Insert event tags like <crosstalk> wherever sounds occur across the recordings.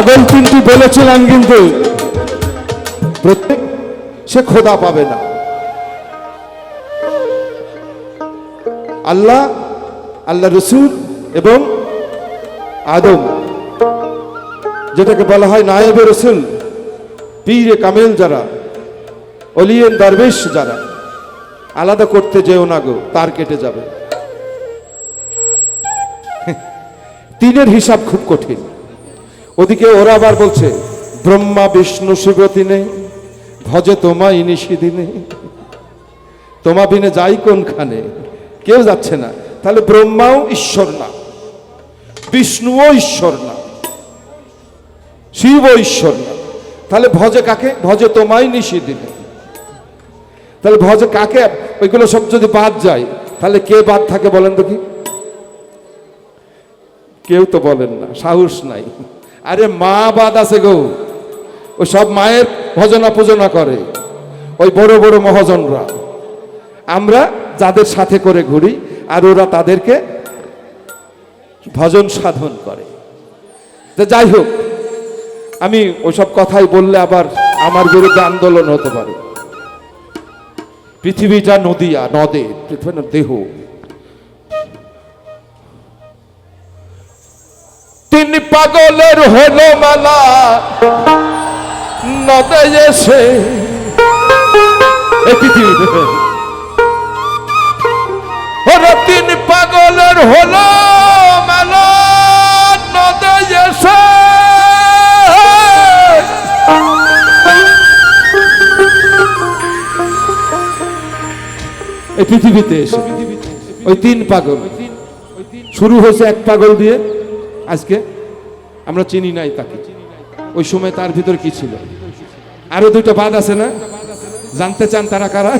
পাগল কিন্তু বলেছিলাম কিন্তু প্রত্যেক সে খোদা পাবে না। আল্লাহ আল্লাহ রসুল এবং আদম, যেটাকে বলা হয় নায়েবে রসুল, পীরে কামেল যারা অলিয়েন দরবেশ যারা, আলাদা করতে যেও না গো, তার কেটে যাবে। তিনের হিসাব খুব কঠিন। ওদিকে ওরা আবার বলছে, ব্রহ্মা, বিষ্ণু শিব তিনে, ভজে তোমায় নিশি দিনে। তোমা বিনে যাই কোনখানে? কেউ যাচ্ছে না। তাহলে ব্রহ্মাও ঈশ্বর না, বিষ্ণুও ঈশ্বর না শিব ঈশ্বর না। তাহলে ভজে কাকে? ভজে তোমায় নিশি দিনে। তাহলে ভজে কাকে? ওইগুলো সব যদি বাদ যায়, তাহলে কে বাদ থাকে বলেন দেখি? কেউ তো বলেন না, সাহস নাই। আরে মা বাদ আছে গো। ও সব মায়ের ভজনা পূজনা করে। ওই বড় বড় মহাজনরা। আমরা যাদের সাথে করে ঘুরি আর ওরা তাদেরকে ভজন সাধন করে। যাই হোক, আমি ওইসব কথাই বললে আবার আমার বিরুদ্ধে আন্দোলন হতে পারে। পৃথিবীটা নদিয়া নদে পৃথিবী দেহ। তিন পাগলের হলো মেলা। নদে এসে ওরা তিন পাগলের হলো মেলা, নদে এসে। এই পৃথিবীতে এসে, ওই তিন পাগল। শুরু হয়েছে এক পাগল দিয়ে, আজকে আমরা চিনি নাই তাকে। ওই সময় তার ভিতর কি ছিল? আরও দুটো বাদ আছে না? জানতে চান তারা কারা?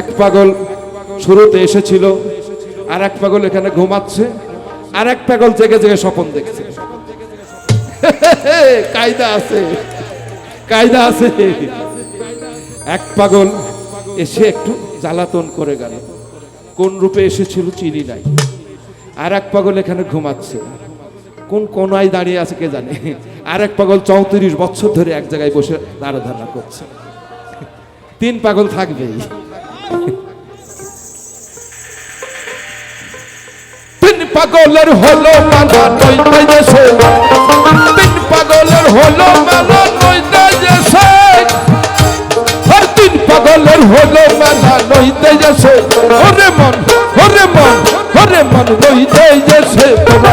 এক পাগল শুরুতে এসেছিল, আর এক পাগল এখানে ঘুমাচ্ছে, আর এক পাগল জেগে জেগে স্বপন দেখছে। কায়দা আছে কায়দা আছে। এক পাগল এসে একটু জ্বালাতন করে গেল। কোন রূপে এসেছিল চিনি নাই। আর এক পাগল এখানে ঘুমাচ্ছে। কোন কোনায় দাঁড়িয়ে আছে কে জানে? আর এক পাগল চৌত্রিশ বছর ধরে এক জায়গায় বসে আরাধনা করছে। তিন পাগল থাকবেই। তিন পাগলের হলো তিন পাগলের হলো পাগলের হলো মেলা নইতে যেছে ওরে মন ওরে মন ওরে মন নইতে যেছে তোরা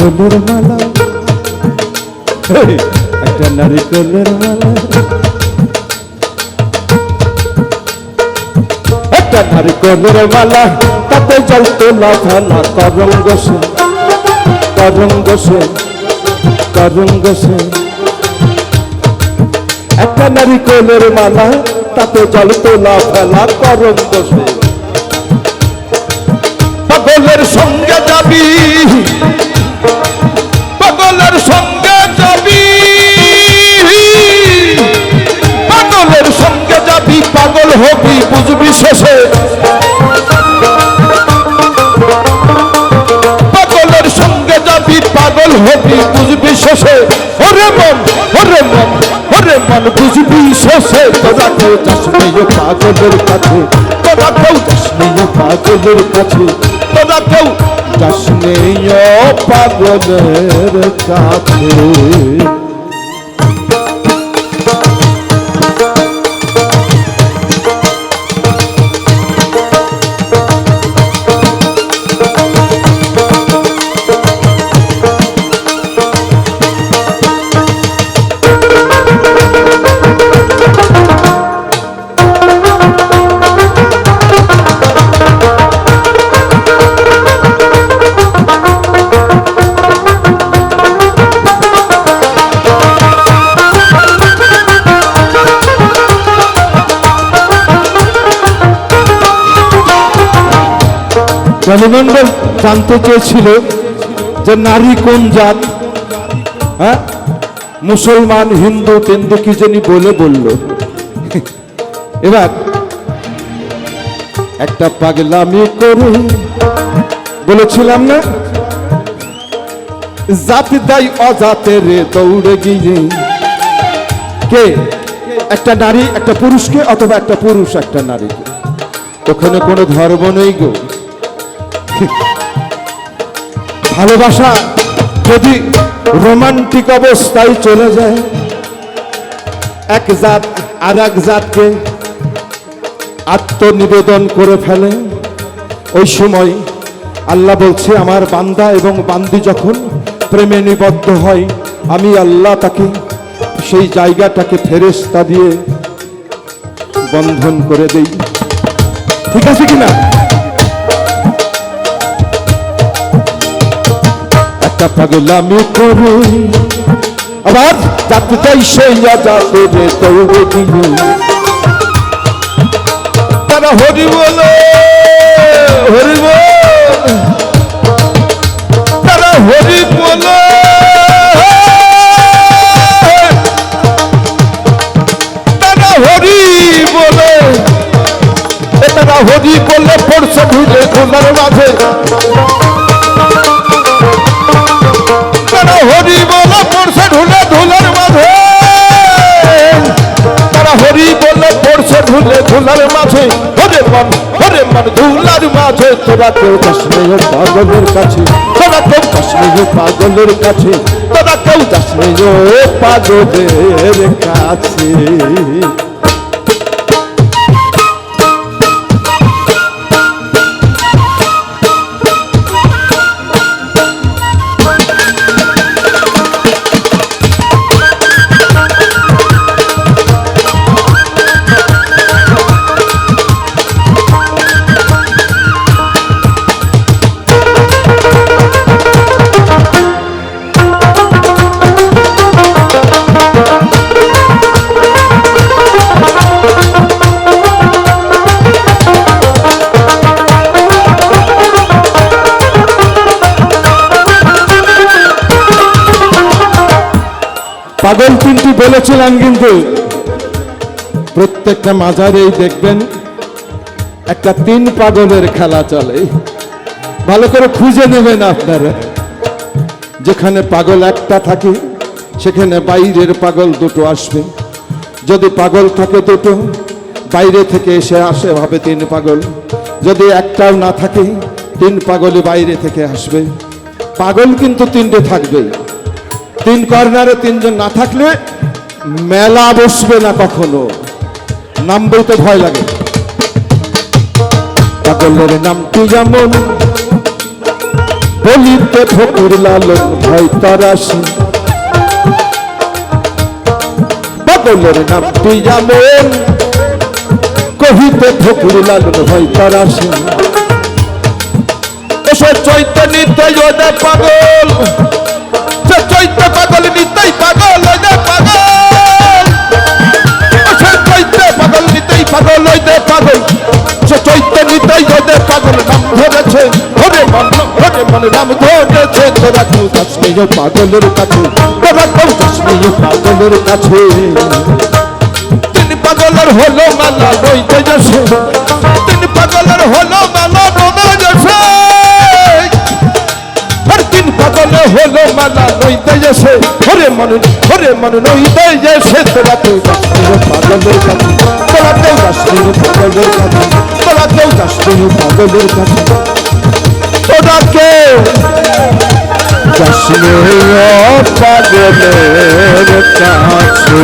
নারিকলের মালা। একটা নারিকলের মালা। একটা নারিকলের মালা, তাতে জল তোলা ফেলা করঙ্গ সে। করঙ্গ সে করঙ্গ সে। একটা নারিকলের মালা, তাতে জল তোলা ফেলা করঙ্গ সে। পাগল হবি বুঝবি শেষে। পাগলের সঙ্গে যাবি, পাগল হবি বুঝবি শেষে। ওরে মন ওরে মন ওরে মন বুঝবি শেষে। তোরা কেউ যাস পাগলের কাছে তোরা কেউ যাস পাগলের কাছে। তোরা কেউ যাস পাগলের কাছে। শালিমন্ডল জানতে চেয়েছিল যে নারী কোন জাত? হ্যাঁ? মুসলমান, হিন্দু, তেন্দু কি জানি বলে বলল। <laughs> এবার একটা পাগলামি করে বলেছিলাম না? জাতি দাই অজাতের দৌড়ে গিয়ে। কে? একটা নারী, একটা পুরুষকে অথবা একটা পুরুষ, একটা নারীকে? ওখানে কোনো ধর্ম নেই গো। ভালোবাসা যদি রোমান্টিক অবস্থায় চলে যায়, এক জাত আর এক জাতকে আত্মনিবেদন করে ফেলে। ওই সময় আল্লাহ বলছে, আমার বান্দা এবং বান্দি যখন প্রেমে নিবদ্ধ হয়, আমি আল্লাহ তাকে সেই জায়গাটাকে ফেরেস্তা দিয়ে বন্ধন করে দেই। ঠিক আছে কিনা? একটা পাগলামি করি। আবার যাতে যাই সেই যাতে রে দৌড়ে দিয়ে তারা হরি বলে, হরি বল। তারা হরি বলে, তারা হরি বলে। তারা হরি বলে, পড়ছে ঢুলে খোলার মাঝে। ধুলার মাঝে তোরা কেউ যাস ও পাগলের কাছে। তোরা কেউ যাস পাগলের কাছে। তোরা কেউ যাস পাগলের কাছে। পাগল তিনটি বলেছিলাম কিন্তু। প্রত্যেকটা মাজারেই দেখবেন একটা তিন পাগলের খেলা চলে। ভালো করে খুঁজে নেবেন আপনারা। যেখানে পাগল একটা থাকে, সেখানে বাইরের পাগল দুটো আসবে। যদি পাগল থাকে দুটো, বাইরে থেকে এসে আসে ভাবে তিন পাগল। যদি একটাও না থাকে, তিন পাগলই বাইরে থেকে আসবে। পাগল কিন্তু তিনটে থাকবে তিন কর্নারে তিনজন না থাকলে মেলা বসবে না কখনো। নাম বলতে ভয় লাগে। পাগলের নামটি যেমন? বলিতে ফকুর লালন ভয় তারাসি পাগলের নামটি যেমন? কহিতে লালন ভয় তারাসি এসে চৈত্য নিতাই পাগল ধরেছে তোরা কেউ যাস নি ও পাগলের কাছে তোরা কেউ যাস নি ও পাগলের কাছে। তিন পাগলের হলো মালা রইতে যাচ্ছে, তিন পাগলের হলো মালা রোনা যাচ্ছে। আর তিন পাগলে হলো মালা রইতে যাচ্ছে, হরে মন হরে মন রইতে যাচ্ছে। তোরা কেউ যাস নি ও পাগলের কাছে তোরা কেউ যাস পাগলের কাছে তোরা কেউ যাস পাগলের কাছে। তোরা কেউ যাস পাগলের কাছে।